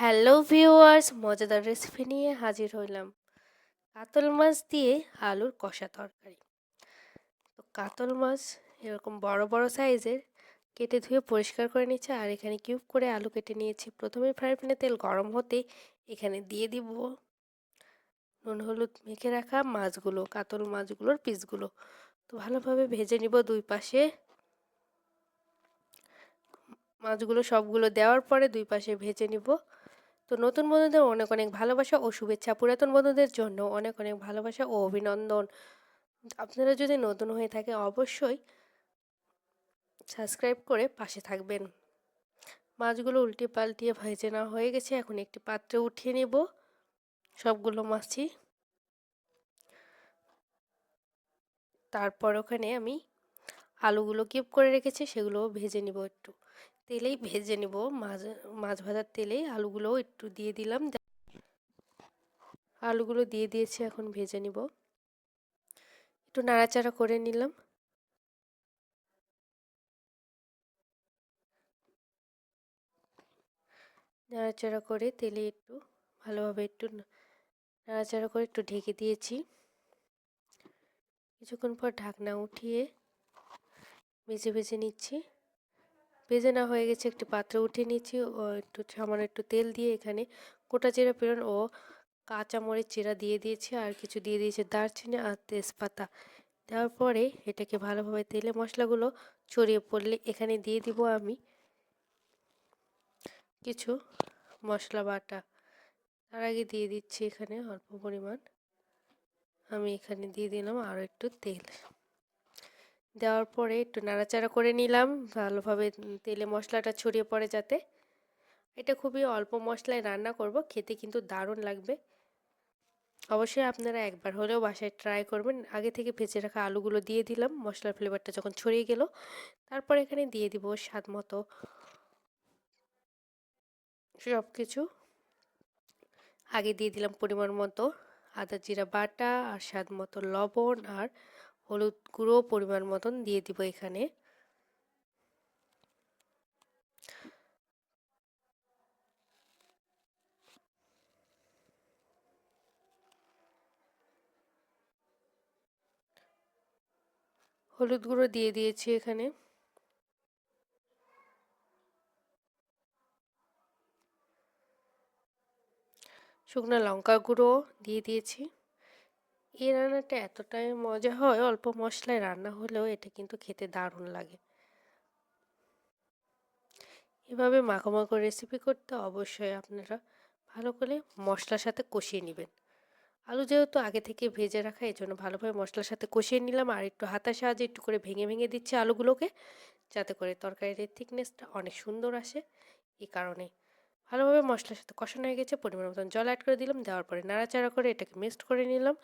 Hello viewers, মজাদার recipe নিয়ে হাজির হইলাম। কাতল মাছ দিয়ে আলুর কষা তরকারি। তো কাতল মাছ এরকম বড় বড় সাইজের, কেটে ধুয়ে পরিষ্কার করে নিচ্ছে আর এখানে কিউব করে আলু কেটে নিয়েছি। প্রথমে ফ্রাই প্যানে তেল গরম হতে এখানে দিয়ে দিব নুন, হলুদ মেখে রাখা মাছগুলো, কাতল মাছগুলোর পিসগুলো তো ভালোভাবে ভেজে নিব দুই পাশে। মাছগুলো সবগুলো দেওয়ার পরে দুই পাশে ভেজে নিব। তো নতুন বন্ধুদের অনেক অনেক ভালোবাসা ও শুভেচ্ছা। পুরাতন বন্ধুদের জন্য অনেক অনেক ভালোবাসা ও অভিনন্দন। আপনারা যদি নতুন হয়ে থাকে অবশ্যই সাবস্ক্রাইব করে পাশে থাকবেন। মাছগুলো উল্টে পাল্টিয়ে ভেজে না হয়ে গেছে। এখন একটি পাত্রে উঠিয়ে নেব। সবগুলো মাছই তারপর ওখানে আমি আলুগুলো কিপ করে রেখেছি সেগুলো ভেজে নিব একটু। তেলেই ভেজে নেব মাছ মাছ ভাজার তেলেই আলুগুলোও একটু দিয়ে দিলাম। আলুগুলো দিয়ে দিয়েছি, এখন ভেজে নিব। একটু নাড়াচাড়া করে নিলাম। নাড়াচাড়া করে তেলে একটু, ভালোভাবে একটু নাড়াচাড়া করে একটু ঢেকে দিয়েছি। কিছুক্ষণ পর ঢাকনা উঠিয়ে ভেজে ভেজে নিচ্ছি। ভেজে না হয়ে গেছে, একটি পাত্রে উঠিয়ে নিচ্ছি। ও একটু সামান্য একটু তেল দিয়ে এখানে গোটা জিরা পেরন ও কাঁচামরিচ চিরা দিয়ে দিয়েছি আর কিছু দিয়ে দিয়েছি দারচিনি আর তেজপাতা। দেওয়ার পরে এটাকে ভালোভাবে তেলে মশলাগুলো ছড়িয়ে পড়লে এখানে দিয়ে দিব আমি কিছু মশলা বাটা। তার আগে দিয়ে দিচ্ছি এখানে অল্প পরিমাণ। আমি এখানে দিয়ে দিলাম আরও একটু তেল। দেওয়ার পরে একটু নাড়াচাড়া করে নিলাম, ভালোভাবে তেলে মশলাটা ছড়িয়ে পড়ে যাতে। এটা খুবই অল্প মশলায় রান্না করব, খেতে কিন্তু দারুণ লাগবে। অবশ্যই আপনারা একবার হলেও বাসায় ট্রাই করবেন। আগে থেকে ভেজে রাখা আলুগুলো দিয়ে দিলাম, মশলার ফ্লেভারটা যখন ছড়িয়ে গেল, তারপর এখানে দিয়ে দিব স্বাদ মতো সব কিছু আগে দিয়ে দিলাম পরিমাণ মতো আদা জিরা বাটা আর স্বাদ মতো লবণ আর হলুদ গুঁড়ো পরিমাণ মতন দিয়ে দিব এখানে। হলুদ গুঁড়ো দিয়ে দিয়েছি এখানে। শুকনো লঙ্কা গুঁড়ো দিয়ে দিয়েছি। এই রান্নাটা এতটাই মজা হয়, অল্প মশলায় রান্না হলেও এটা কিন্তু খেতে দারুণ লাগে। এভাবে মাখো মাখো রেসিপি করতে অবশ্যই আপনারা ভালো করে মশলার সাথে কষিয়ে নেবেন। আলু যেহেতু আগে থেকে ভেজে রাখা এই জন্য ভালোভাবে মশলার সাথে কষিয়ে নিলাম আর একটু হাতার সাহায্যে একটু করে ভেঙে ভেঙে দিচ্ছি আলুগুলোকে, যাতে করে তরকারির থিকনেসটা অনেক সুন্দর আসে। এই কারণে ভালোভাবে মশলার সাথে কষানো হয়ে গেছে, পরিমাণ মতন জল অ্যাড করে দিলাম, দেওয়ার পরে নাড়াচাড়া করে এটাকে মিক্সড করে নিলাম,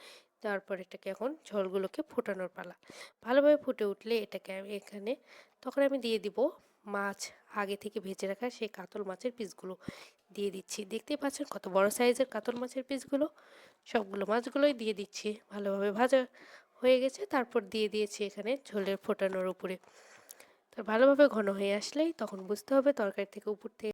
দেওয়ার পর এটাকে এখন ঝোলগুলোকে ফুটানোর পালা। ভালোভাবে ফুটে উঠলে এটাকে আমি এখানে, তখন আমি দিয়ে দিব মাছ আগে থেকে ভেজে রাখা সেই কাতল মাছের পিসগুলো দিয়ে দিচ্ছি। দেখতেই পাচ্ছেন কত বড় সাইজের কাতল মাছের পিসগুলো। সবগুলো মাছগুলোই দিয়ে দিচ্ছি। ভালোভাবে ভাজা হয়ে গেছে, তারপর দিয়ে দিয়েছি এখানে ঝোলের ফোটানোর উপরে। তো ভালোভাবে ঘন হয়ে আসলেই তখন বুঝতে হবে তরকারি থেকে উপর থেকে